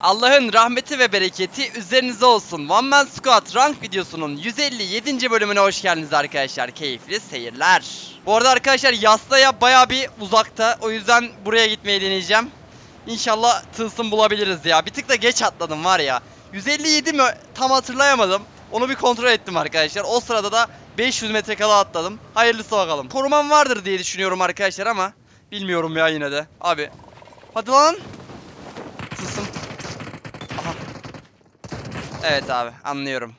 Allah'ın rahmeti ve bereketi üzerinize olsun. One Man Squad rank videosunun 157. bölümüne hoş geldiniz arkadaşlar. Keyifli seyirler. Bu arada arkadaşlar Yaslı'ya baya bir uzakta. O yüzden buraya gitmeyi deneyeceğim. İnşallah tılsım bulabiliriz ya. Bir tık da geç atladım var ya. 157 mi tam hatırlayamadım. Onu bir kontrol ettim arkadaşlar. O sırada da 500 metre kala atladım. Hayırlısı bakalım. Korumam vardır diye düşünüyorum arkadaşlar ama bilmiyorum ya yine de. Abi. Hadi lan. Tılsım. Aha. Evet abi anlıyorum.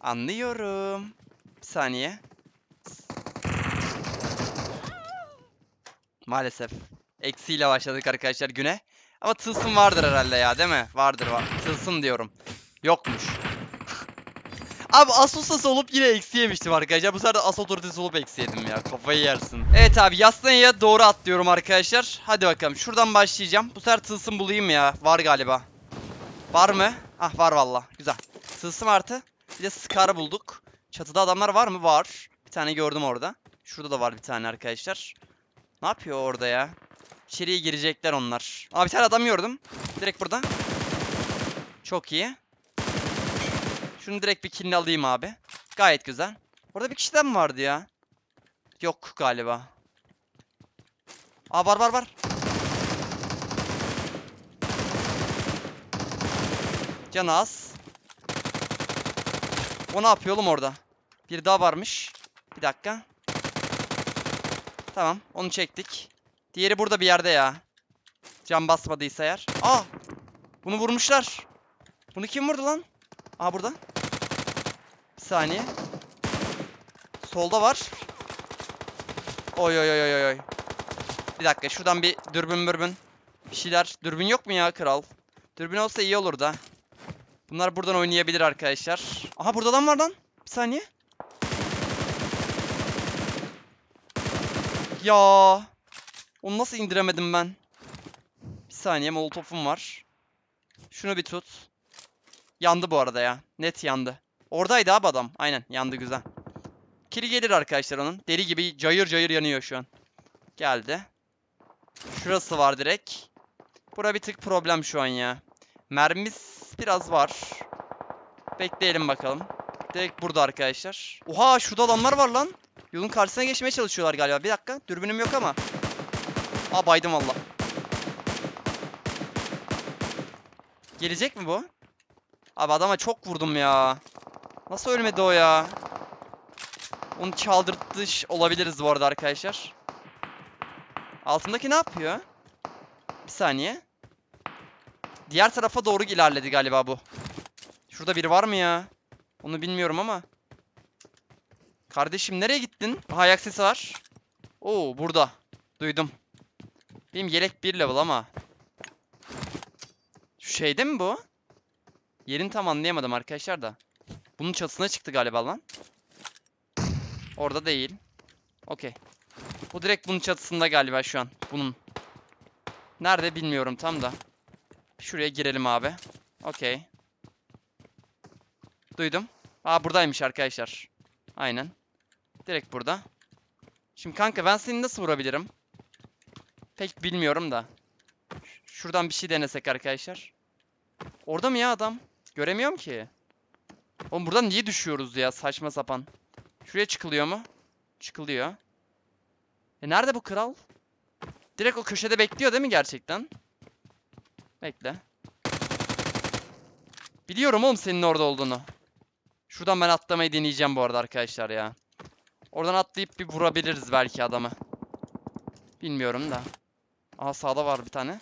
Anlıyorum. Bir saniye. Maalesef. Eksiyle başladık arkadaşlar güne. Ama tılsım vardır herhalde ya değil mi? Vardır var. Tılsım diyorum. Yokmuş. Abi Asus'ta olup yine eksi yemiştim arkadaşlar. Bu sefer de As olup eksi yedim ya. Kafayı yersin. Evet abi Yasnaya doğru atlıyorum arkadaşlar. Hadi bakalım. Şuradan başlayacağım. Bu sefer tılsım bulayım ya. Var galiba. Var mı? Ah var valla. Güzel. Tılsım artı. Bir de Scar bulduk. Çatıda adamlar var mı? Var. Bir tane gördüm orada. Şurada da var bir tane arkadaşlar. Ne yapıyor orada ya? İçeriye girecekler onlar. Aa bir tane adam gördüm. Direkt burada. Çok iyi. Şunu direkt bir killini alayım abi. Gayet güzel. Orada bir kişiden mi vardı ya? Yok galiba. Aa var var var. Canı az. O ne yapıyor oğlum orada? Bir daha varmış. Bir dakika. Tamam onu çektik. Diğeri burada bir yerde ya. Can basmadıysa eğer. Aa! Bunu vurmuşlar. Bunu kim vurdu lan? Aa burada. Bir saniye. Solda var. Oy oy oy oy oy. Bir dakika şuradan bir dürbün mürbün. Bir şeyler. Dürbün yok mu ya kral? Dürbün olsa iyi olur da. Bunlar buradan oynayabilir arkadaşlar. Aha burada adam var lan. Bir saniye. Ya. Onu nasıl indiremedim ben? Bir saniye molotofum var. Şunu bir tut. Yandı bu arada ya. Net yandı. Oradaydı abi adam. Aynen yandı güzel. Kili gelir arkadaşlar onun. Deli gibi cayır cayır yanıyor şu an. Geldi. Şurası var direkt. Bura bir tık problem şu an ya. Mermimiz biraz var. Bekleyelim bakalım. Direkt burada arkadaşlar. Oha şurada adamlar var lan. Yolun karşısına geçmeye çalışıyorlar galiba. Bir dakika. Dürbünüm yok ama. Aa baydım valla. Gelecek mi bu? Abi adama çok vurdum ya. Nasıl ölmedi o ya? Onu çaldırtmış olabiliriz bu arada arkadaşlar. Altındaki ne yapıyor? Bir saniye. Diğer tarafa doğru ilerledi galiba bu. Şurada biri var mı ya? Onu bilmiyorum ama. Kardeşim nereye gittin? Aha, ayak sesi var. Oo burada. Duydum. Benim yelek 1 level ama. Şu şeyde mi bu? Yerini tam anlayamadım arkadaşlar da. Bunun çatısına çıktı galiba lan. Orada değil. Okey. Bu direkt bunun çatısında galiba şu an. Bunun. Nerede bilmiyorum tam da. Şuraya girelim abi. Okey. Duydum. Aa buradaymış arkadaşlar. Aynen. Direkt burada. Şimdi kanka ben seni nasıl vurabilirim? Pek bilmiyorum da. Şuradan bir şey denesek arkadaşlar. Orada mı ya adam? Göremiyorum ki. Oğlum buradan niye düşüyoruz ya saçma sapan. Şuraya çıkılıyor mu? Çıkılıyor. E nerede bu kral? Direkt o köşede bekliyor değil mi gerçekten? Bekle. Biliyorum oğlum senin orada olduğunu. Şuradan ben atlamayı deneyeceğim bu arada arkadaşlar ya. Oradan atlayıp bir vurabiliriz belki adamı. Bilmiyorum da. Aha sağda var bir tane.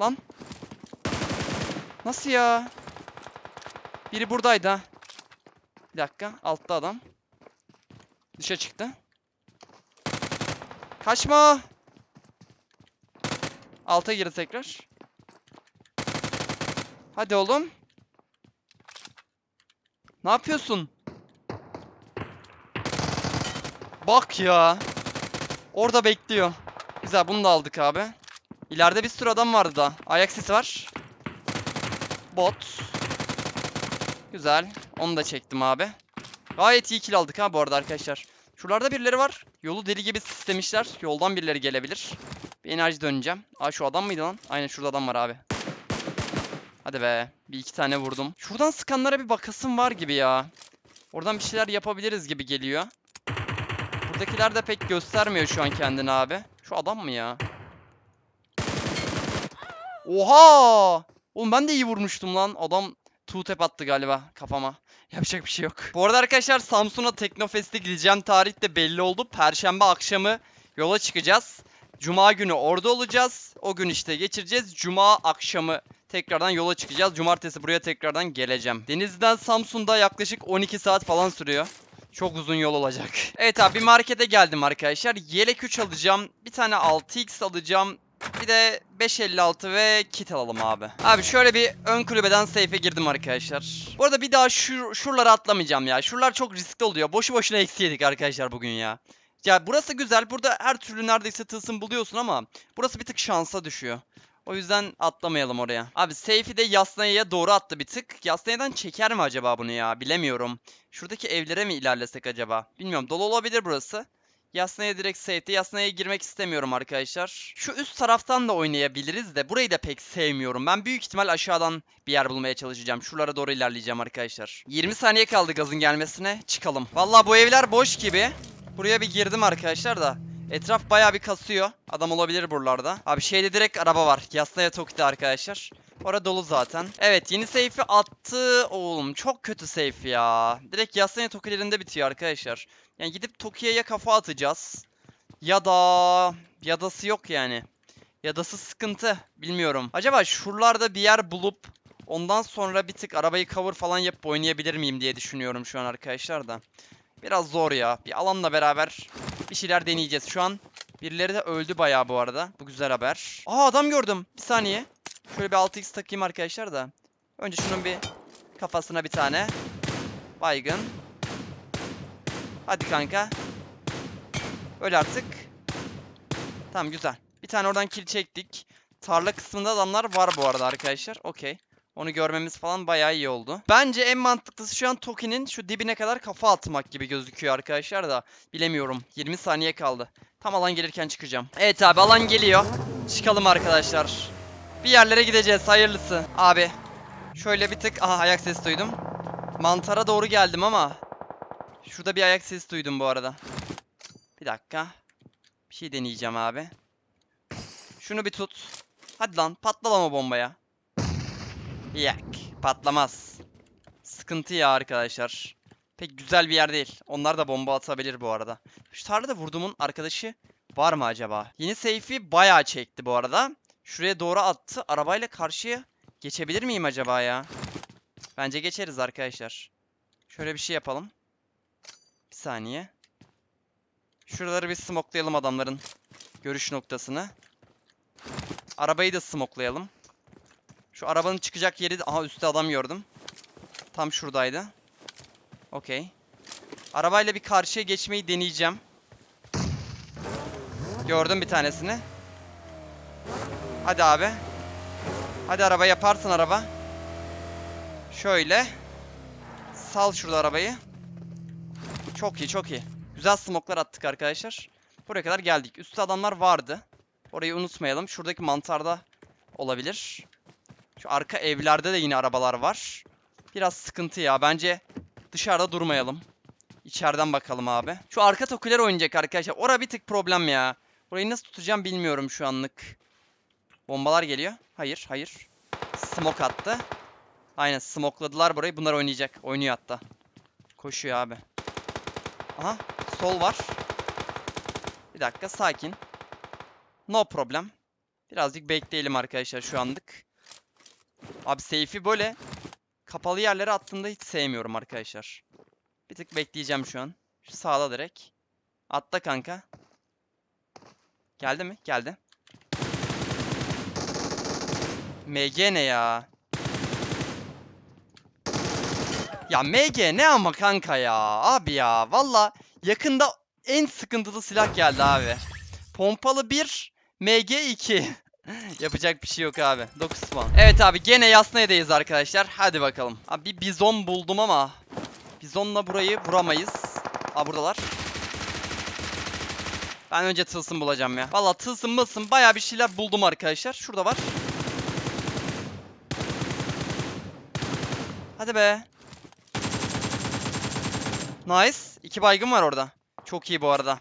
Lan. Nasıl ya? Biri buradaydı ha. Bir dakika. Altta adam. Dışa çıktı. Kaçma. Alta girdi tekrar. Hadi oğlum. Ne yapıyorsun? Bak ya. Orada bekliyor. Güzel bunu da aldık abi. İleride bir sürü adam vardı da. Ayak sesi var. Bot. Güzel. Onu da çektim abi. Gayet iyi kill aldık ha bu arada arkadaşlar. Şuralarda birileri var. Yolu deli gibi sistemişler. Yoldan birileri gelebilir. Bir enerji döneceğim. Aa şu adam mıydı lan? Aynen şurada adam var abi. Hadi be. Bir iki tane vurdum. Şuradan sıkanlara bir bakasım var gibi ya. Oradan bir şeyler yapabiliriz gibi geliyor. Buradakiler de pek göstermiyor şu an kendini abi. Şu adam mı ya? Oha! Oğlum ben de iyi vurmuştum lan. Adam two tap attı galiba kafama. Yapacak bir şey yok. Bu arada arkadaşlar Samsun'a Teknofest'e gideceğim tarih de belli oldu. Perşembe akşamı yola çıkacağız. Cuma günü orada olacağız. O gün işte geçireceğiz. Cuma akşamı tekrardan yola çıkacağız. Cumartesi buraya tekrardan geleceğim. Denizden Samsun'da yaklaşık 12 saat falan sürüyor. Çok uzun yol olacak. Evet abi bir markete geldim arkadaşlar. Yelek 3 alacağım. Bir tane 6x alacağım. Bir de 556 ve kit alalım abi. Abi şöyle bir ön kulübeden safe'e girdim arkadaşlar. Bu arada bir daha şur şuralara atlamayacağım ya. Şuralar çok riskli oluyor. Boşu boşuna eksi yedik arkadaşlar bugün ya. Ya burası güzel. Burada her türlü neredeyse tılsım buluyorsun ama burası bir tık şansa düşüyor. O yüzden atlamayalım oraya. Abi safe'i de Yasnaya'ya doğru attı bir tık. Yasnaya'dan çeker mi acaba bunu ya? Bilemiyorum. Şuradaki evlere mi ilerlesek acaba? Bilmiyorum. Dolu olabilir burası. Yasnaya direkt safe'de. Yasnaya girmek istemiyorum arkadaşlar. Şu üst taraftan da oynayabiliriz de burayı da pek sevmiyorum. Ben büyük ihtimal aşağıdan bir yer bulmaya çalışacağım. Şuralara doğru ilerleyeceğim arkadaşlar. 20 saniye kaldı gazın gelmesine. Çıkalım. Vallahi bu evler boş gibi. Buraya bir girdim arkadaşlar da. Etraf bayağı bir kasıyor. Adam olabilir buralarda. Abi şeyde direkt araba var. Yasnaya Toki'de arkadaşlar. Orada dolu zaten. Evet yeni safe'i attı. Oğlum çok kötü safe ya. Direkt Yasnaya Toki'lerinde bitiyor arkadaşlar. Yani gidip Toki'ye ya kafa atacağız. Ya da... Yadası yok yani. Yadası sıkıntı. Bilmiyorum. Acaba şuralarda bir yer bulup ondan sonra bir tık arabayı cover falan yapıp oynayabilir miyim diye düşünüyorum şu an arkadaşlar da. Biraz zor ya. Bir alanla beraber bir şeyler deneyeceğiz. Şu an birileri de öldü bayağı bu arada. Bu güzel haber. Aa adam gördüm. Bir saniye. Şöyle bir 6x takayım arkadaşlar da. Önce şunun bir kafasına bir tane. Baygın. Hadi kanka. Öl artık. Tamam güzel. Bir tane oradan kill çektik. Tarla kısmında adamlar var bu arada arkadaşlar. Okey. Onu görmemiz falan bayağı iyi oldu. Bence en mantıklısı şu an Toki'nin şu dibine kadar kafa atmak gibi gözüküyor arkadaşlar da. Bilemiyorum. 20 saniye kaldı. Tam alan gelirken çıkacağım. Evet abi alan geliyor. Çıkalım arkadaşlar. Bir yerlere gideceğiz. Hayırlısı. Abi. Şöyle bir tık. Aha ayak sesi duydum. Mantara doğru geldim ama. Şurada bir ayak sesi duydum bu arada. Bir dakika. Bir şey deneyeceğim abi. Şunu bir tut. Hadi lan patlalama bombaya. Yak. Patlamaz. Sıkıntı ya arkadaşlar. Pek güzel bir yer değil. Onlar da bomba atabilir bu arada. Şu tarlada vurduğumun arkadaşı var mı acaba? Yeni safe'i bayağı çekti bu arada. Şuraya doğru attı. Arabayla karşıya geçebilir miyim acaba ya? Bence geçeriz arkadaşlar. Şöyle bir şey yapalım. Bir saniye. Şuraları bir smoklayalım adamların görüş noktasını. Arabayı da smoklayalım. Şu arabanın çıkacak yeri... Aha üstte adam gördüm. Tam şuradaydı. Okey. Arabayla bir karşıya geçmeyi deneyeceğim. Gördüm bir tanesini. Hadi abi. Hadi araba yaparsın araba. Şöyle. Sal şurada arabayı. Çok iyi çok iyi. Güzel smoklar attık arkadaşlar. Buraya kadar geldik. Üstte adamlar vardı. Orayı unutmayalım. Şuradaki mantarda olabilir. Şu arka evlerde de yine arabalar var. Biraz sıkıntı ya. Bence dışarıda durmayalım. İçeriden bakalım abi. Şu arka tokuler oynayacak arkadaşlar. Ora bir tık problem ya. Orayı nasıl tutacağım bilmiyorum şu anlık. Bombalar geliyor. Hayır, hayır. Smoke attı. Aynen smokladılar burayı. Bunlar oynayacak. Oynuyor hatta. Koşuyor abi. Aha, sol var. Bir dakika, sakin. No problem. Birazcık bekleyelim arkadaşlar şu anlık. Abi safe'i böyle kapalı yerlere attığında hiç sevmiyorum arkadaşlar. Bir tık bekleyeceğim şu an. Şu sağda direkt. Atla kanka. Geldi mi? Geldi. MG ne ya? Ya MG ne ama kanka ya? Abi ya valla yakında en sıkıntılı silah geldi abi. Pompalı 1, MG 2. Yapacak bir şey yok abi. 9 puan. Evet abi gene Yasnaya'dayız arkadaşlar. Hadi bakalım. Abi bir bizon buldum ama bizonla burayı vuramayız. Aa buradalar. Ben önce tılsım bulacağım ya. Valla tılsım mılsım baya bir şeyler buldum arkadaşlar. Şurada var. Hadi be. Nice. İki baygın var orada. Çok iyi bu arada.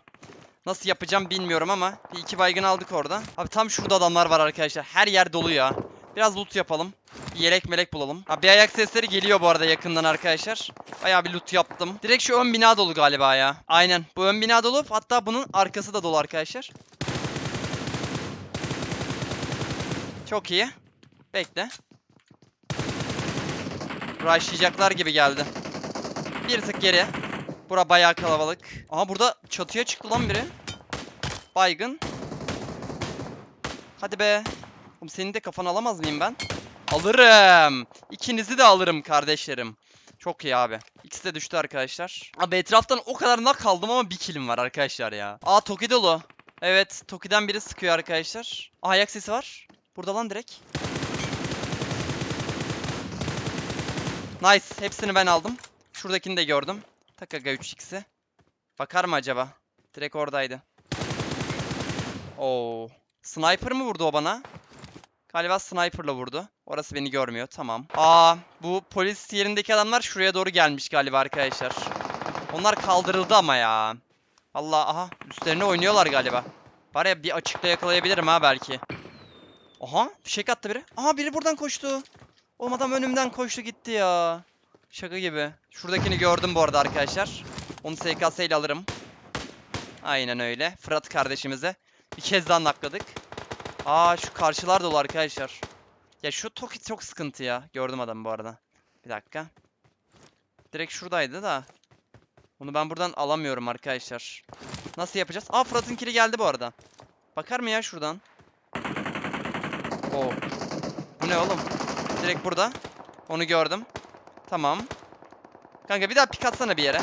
Nasıl yapacağım bilmiyorum ama bir iki baygın aldık orada. Abi tam şurada adamlar var arkadaşlar. Her yer dolu ya. Biraz loot yapalım. Bir yelek melek bulalım. Abi bir ayak sesleri geliyor bu arada yakından arkadaşlar. Bayağı bir loot yaptım. Direkt şu ön bina dolu galiba ya. Aynen. Bu ön bina dolu. Hatta bunun arkası da dolu arkadaşlar. Çok iyi. Bekle. Rushlayacaklar gibi geldi. Bir tık geri. Bura bayağı kalabalık. Aha burada çatıya çıktı lan biri. Baygın. Hadi be. Oğlum senin de kafanı alamaz mıyım ben? Alırım. İkinizi de alırım kardeşlerim. Çok iyi abi. İkisi de düştü arkadaşlar. Abi etraftan o kadar nak kaldım ama bir kilim var arkadaşlar ya. Aa Toki dolu. Evet Toki'den biri sıkıyor arkadaşlar. Aa, ayak sesi var. Burada lan direkt. Nice. Hepsini ben aldım. Şuradakini de gördüm. Takaga 3x'i. Bakar mı acaba? Direkt oradaydı. Oo. Sniper mı vurdu o bana? Galiba sniperla vurdu. Orası beni görmüyor. Tamam. Aa, bu polis yerindeki adamlar şuraya doğru gelmiş galiba arkadaşlar. Onlar kaldırıldı ama ya. Allah aha üstlerine oynuyorlar galiba. Var ya bir açıkta yakalayabilirim ha belki. Aha fişek attı biri. Aha biri buradan koştu. Oğlum adam önümden koştu gitti ya. Şaka gibi. Şuradakini gördüm bu arada arkadaşlar. Onu SKS ile alırım. Aynen öyle. Fırat kardeşimize bir kez daha nakladık. Aa şu karşılar dolu arkadaşlar. Ya şu Toki çok sıkıntı ya. Gördüm adamı bu arada. Bir dakika. Direkt şuradaydı da. Bunu ben buradan alamıyorum arkadaşlar. Nasıl yapacağız? Aa Fırat'ın kili geldi bu arada. Bakar mı ya şuradan? Oo. Bu ne oğlum? Direkt burada. Onu gördüm. Tamam. Kanka bir daha pik atsana bir yere.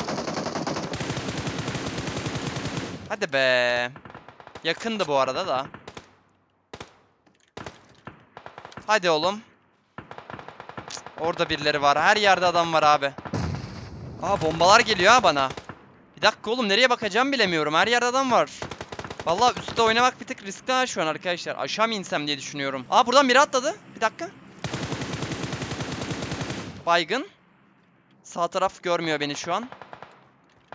Hadi be. Yakındı bu arada da. Hadi oğlum. Orada birileri var. Her yerde adam var abi. Aa bombalar geliyor ha bana. Bir dakika oğlum nereye bakacağım bilemiyorum. Her yerde adam var. Vallahi üstte oynamak bir tık riskli ha şu an arkadaşlar. Aşağı mı insem diye düşünüyorum. Aa buradan biri atladı. Bir dakika. Baygın. Sağ taraf görmüyor beni şu an.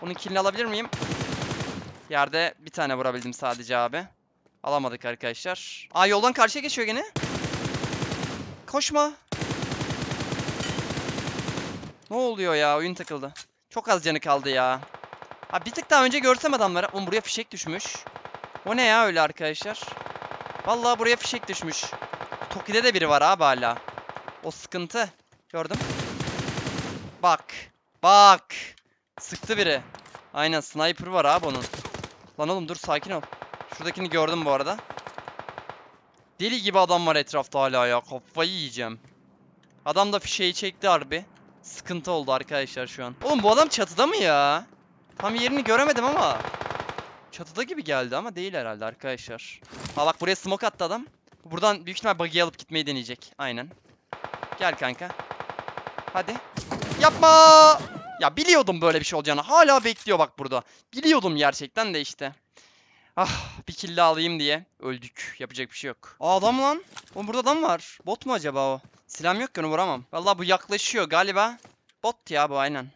Onun killini alabilir miyim? Yerde bir tane vurabildim sadece abi. Alamadık arkadaşlar. Aa yoldan karşıya geçiyor gene. Koşma. Ne oluyor ya? Oyun takıldı. Çok az canı kaldı ya. Ha bir tık daha önce görsem adamları. Oğlum buraya fişek düşmüş. O ne ya öyle arkadaşlar? Vallahi buraya fişek düşmüş. Toki'de de biri var abi hala. O sıkıntı. Gördüm. Bak. Bak. Sıktı biri. Aynen sniper var abi onun. Lan oğlum dur sakin ol. Şuradakini gördüm bu arada. Deli gibi adam var etrafta hala ya. Kafayı yiyeceğim. Adam da fişeği çekti harbi. Sıkıntı oldu arkadaşlar şu an. Oğlum bu adam çatıda mı ya? Tam yerini göremedim ama. Çatıda gibi geldi ama değil herhalde arkadaşlar. Ha bak buraya smoke attı adam. Buradan büyük ihtimal buggy alıp gitmeyi deneyecek. Aynen. Gel kanka. Hadi. Yapma! Ya biliyordum böyle bir şey olacağını. Hala bekliyor bak burada. Biliyordum gerçekten de işte. Ah bir kill alayım diye. Öldük. Yapacak bir şey yok. Aa adam lan. Oğlum burada adam var. Bot mu acaba o? Silahım yok ki onu vuramam. Vallahi bu yaklaşıyor galiba. Bot ya bu aynen.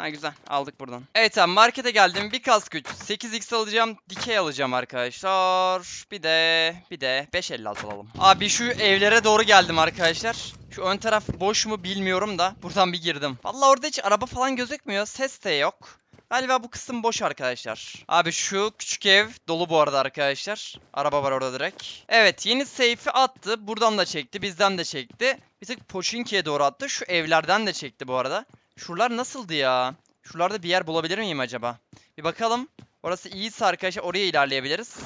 Ha güzel aldık buradan. Evet abi markete geldim. Bir kask güç. 8x alacağım. Dikey alacağım arkadaşlar. Bir de bir de 556 alalım. Abi şu evlere doğru geldim arkadaşlar. Şu ön taraf boş mu bilmiyorum da buradan bir girdim. Vallahi orada hiç araba falan gözükmüyor. Ses de yok. Galiba bu kısım boş arkadaşlar. Abi şu küçük ev dolu bu arada arkadaşlar. Araba var orada direkt. Evet yeni safe'i attı. Buradan da çekti. Bizden de çekti. Bir tık Poçinki'ye doğru attı. Şu evlerden de çekti bu arada. Şuralar nasıldı ya? Şuralarda bir yer bulabilir miyim acaba? Bir bakalım. Orası iyiyse arkadaşlar oraya ilerleyebiliriz.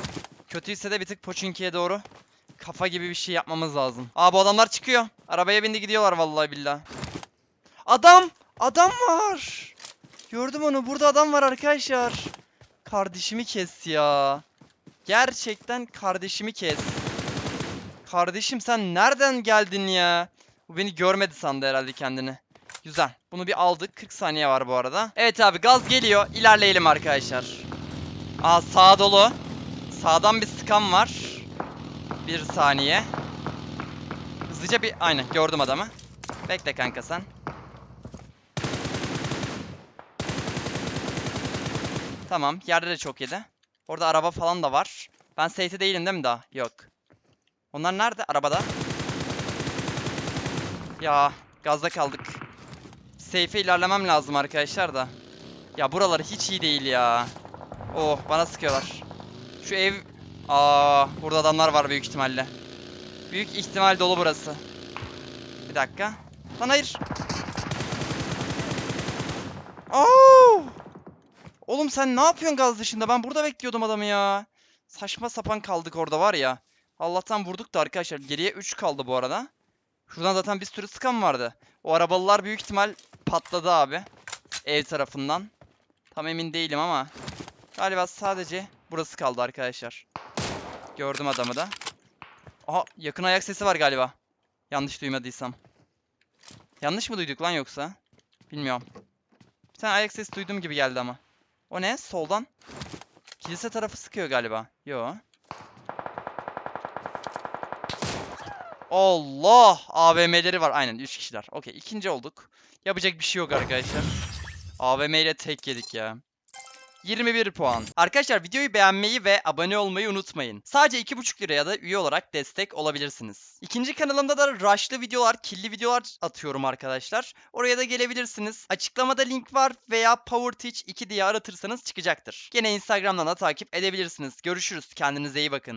Kötüyse de bir tık Poçinki'ye doğru kafa gibi bir şey yapmamız lazım. Aa bu adamlar çıkıyor. Arabaya bindi gidiyorlar vallahi billah. Adam! Adam var! Gördüm onu. Burada adam var arkadaşlar. Kardeşimi kes ya. Gerçekten kardeşimi kes. Kardeşim sen nereden geldin ya? Bu beni görmedi sandı herhalde kendini. Güzel. Bunu bir aldık. 40 saniye var bu arada. Evet abi gaz geliyor. İlerleyelim arkadaşlar. Aa sağ dolu. Sağdan bir skam var. Bir saniye. Hızlıca bir... Aynen gördüm adamı. Bekle kanka sen. Tamam yerde de çok yedi. Orada araba falan da var. Ben safety değilim değil mi daha? Yok. Onlar nerede? Arabada. Ya gazda kaldık. Safe'e ilerlemem lazım arkadaşlar da. Ya buralar hiç iyi değil ya. Oh bana sıkıyorlar. Şu ev... Aa burada adamlar var büyük ihtimalle. Büyük ihtimal dolu burası. Bir dakika. Lan hayır. Oo! Oğlum sen ne yapıyorsun gaz dışında? Ben burada bekliyordum adamı ya. Saçma sapan kaldık orada var ya. Allah'tan vurduk da arkadaşlar. Geriye 3 kaldı bu arada. Şuradan zaten bir sürü sıkan vardı. O arabalılar büyük ihtimal patladı abi. Ev tarafından. Tam emin değilim ama. Galiba sadece burası kaldı arkadaşlar. Gördüm adamı da. Aha yakın ayak sesi var galiba. Yanlış duymadıysam. Yanlış mı duyduk lan yoksa? Bilmiyorum. Bir tane ayak sesi duyduğum gibi geldi ama. O ne? Soldan. Kilise tarafı sıkıyor galiba. Yo. Allah! AVM'leri var. Aynen 3 kişiler. Okey ikinci olduk. Yapacak bir şey yok arkadaşlar. AVM ile tek yedik ya. 21 puan. Arkadaşlar videoyu beğenmeyi ve abone olmayı unutmayın. Sadece 2,5 liraya da üye olarak destek olabilirsiniz. İkinci kanalımda da rushlı videolar, killi videolar atıyorum arkadaşlar. Oraya da gelebilirsiniz. Açıklamada link var veya Power Teach 2 diye aratırsanız çıkacaktır. Gene Instagram'dan da takip edebilirsiniz. Görüşürüz. Kendinize iyi bakın.